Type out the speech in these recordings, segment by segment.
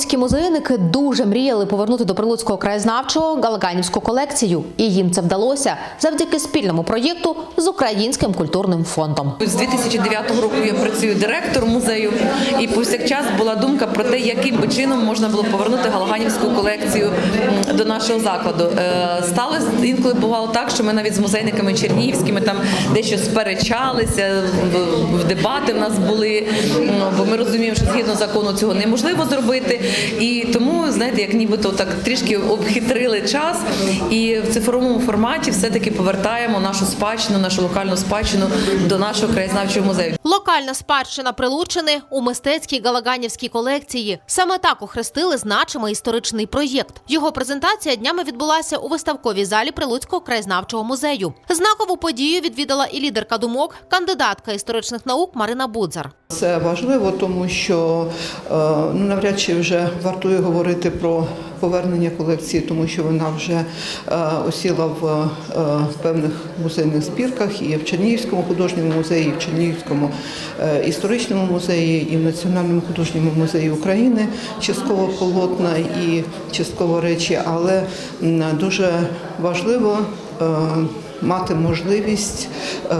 Прилуцькі музейники дуже мріяли повернути до Прилуцького краєзнавчого галаганівську колекцію, і їм це вдалося завдяки спільному проєкту з Українським культурним фондом. З 2009 року я працюю директором музею, і повсякчас була думка про те, яким би чином можна було повернути галаганівську колекцію до нашого закладу. Е, Сталося інколи бувало так, що ми навіть з музейниками чернігівськими там дещо сперечалися, дебати в нас були, бо ми розуміємо, що згідно закону цього неможливо зробити. І тому, знаєте, як нібито так трішки обхитрили час, і в цифровому форматі все-таки повертаємо нашу спадщину, нашу локальну спадщину до нашого краєзнавчого музею. Локальна спадщина Прилуччини у мистецькій галаганівській колекції. Саме так охрестили значимий історичний проєкт. Його презентація днями відбулася у виставковій залі Прилуцького краєзнавчого музею. Знакову подію відвідала і лідерка думок, кандидатка історичних наук Марина Будзар. Це важливо, тому що е, ну, навряд чи вже вартує говорити про повернення колекції, тому що вона вже е, осіла в е, певних музейних збірках і в Чернігівському художньому музеї, і в Чернігівському е, історичному музеї, і в Національному художньому музеї України частково полотна і частково речі, але дуже важливо. Мати можливість е,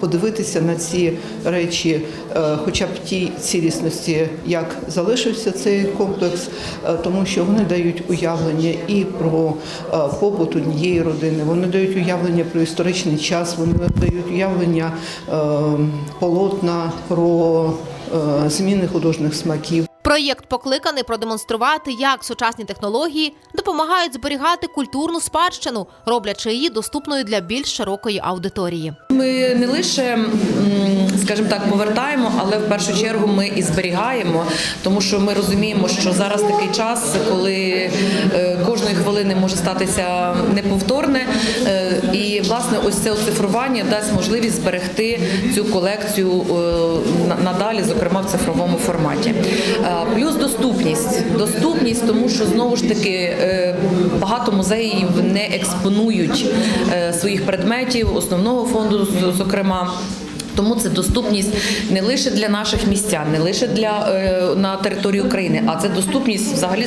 подивитися на ці речі, е, хоча б тій цілісності, як залишився цей комплекс, е, тому що вони дають уявлення і про побут однієї родини, вони дають уявлення про історичний час, вони дають уявлення полотна про зміни художніх смаків. Проєкт покликаний продемонструвати, як сучасні технології допомагають зберігати культурну спадщину, роблячи її доступною для більш широкої аудиторії. Ми не лише, скажімо так, повертаємо, але в першу чергу ми і зберігаємо, тому що ми розуміємо, що зараз такий час, коли е, кожної хвилини може статися неповторне, Е, і власне ось це оцифрування дасть можливість зберегти цю колекцію е, на- надалі, зокрема в цифровому форматі. Плюс доступність. Доступність, тому що знову ж таки е, багато музеїв не експонують е, своїх предметів, основного фонду, зокрема. Тому це доступність не лише для наших містян, не лише для е, на території України, а це доступність взагалі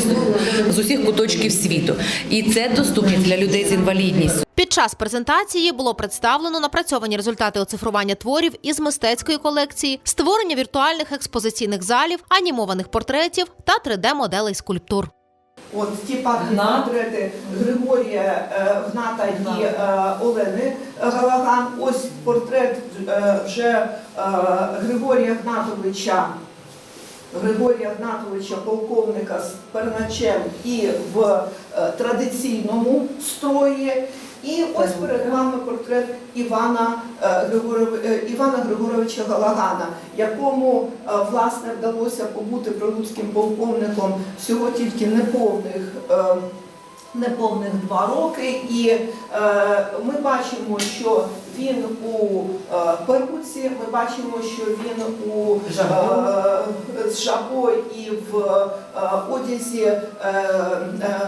з усіх куточків світу. І це доступність для людей з інвалідністю. Під час презентації було представлено напрацьовані результати оцифрування творів із мистецької колекції, створення віртуальних експозиційних залів, анімованих портретів та 3D-моделей скульптур. От ті парні портрети Григорія е, Гната і е, Олени Галаган. Ось портрет е, вже Григорія Гнатовича. Григорія Гнатовича, полковника з перначем і в традиційному строї. І ось перед вами портрет Івана, е, е, Івана Григоровича Галагана, якому е, власне вдалося побути прилуцьким полковником всього тільки неповних. Неповних два роки, і е, ми бачимо, що він у е, перуці, ми бачимо, що він у е, з жабо і в е, одязі е, е,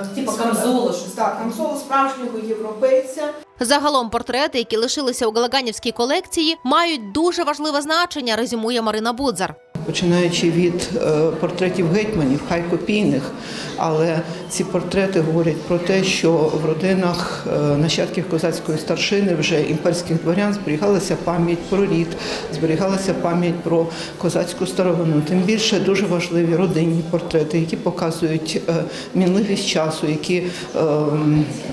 Типа камзолу щось так, камзолу справжнього європейця. Загалом портрети, які лишилися у Галаганівській колекції, мають дуже важливе значення, резюмує Марина Будзар. Починаючи від е, портретів гетьманів, хай копійних, але ці портрети говорять про те, що в родинах е, нащадків козацької старшини, вже імперських дворян, зберігалася пам'ять про рід, зберігалася пам'ять про козацьку старовину. Тим більше дуже важливі родинні портрети, які показують е, мінливість часу, які е,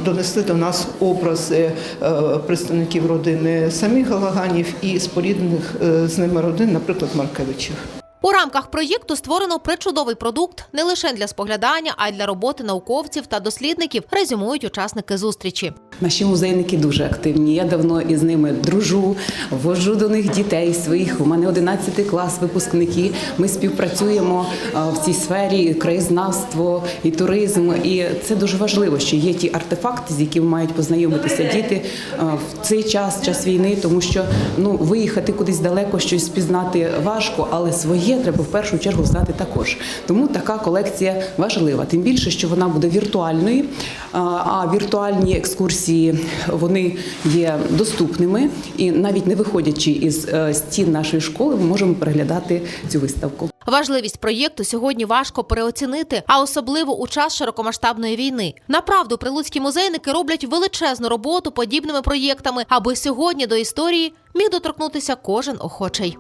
донесли до нас образи представників родини самих Галаганів і споріднених з ними родин, наприклад, Маркевичів. У рамках проєкту створено причудовий продукт не лише для споглядання, а й для роботи науковців та дослідників, резюмують учасники зустрічі. Наші музейники дуже активні. Я давно із ними дружу, вожу до них дітей своїх. У мене 11 клас, випускники. Ми співпрацюємо в цій сфері краєзнавство і туризм. І це дуже важливо, що є ті артефакти, з якими мають познайомитися діти в цей час, час війни, тому що ну виїхати кудись далеко, щось пізнати важко, але своє треба в першу чергу знати також. Тому така колекція важлива. Тим більше, що вона буде віртуальною, а, а віртуальні екскурсії вони є доступними, і навіть не виходячи із е, стін нашої школи, ми можемо переглядати цю виставку. Важливість проєкту сьогодні важко переоцінити, а особливо у час широкомасштабної війни. Направду, прилуцькі музейники роблять величезну роботу подібними проєктами, аби сьогодні до історії міг доторкнутися кожен охочий.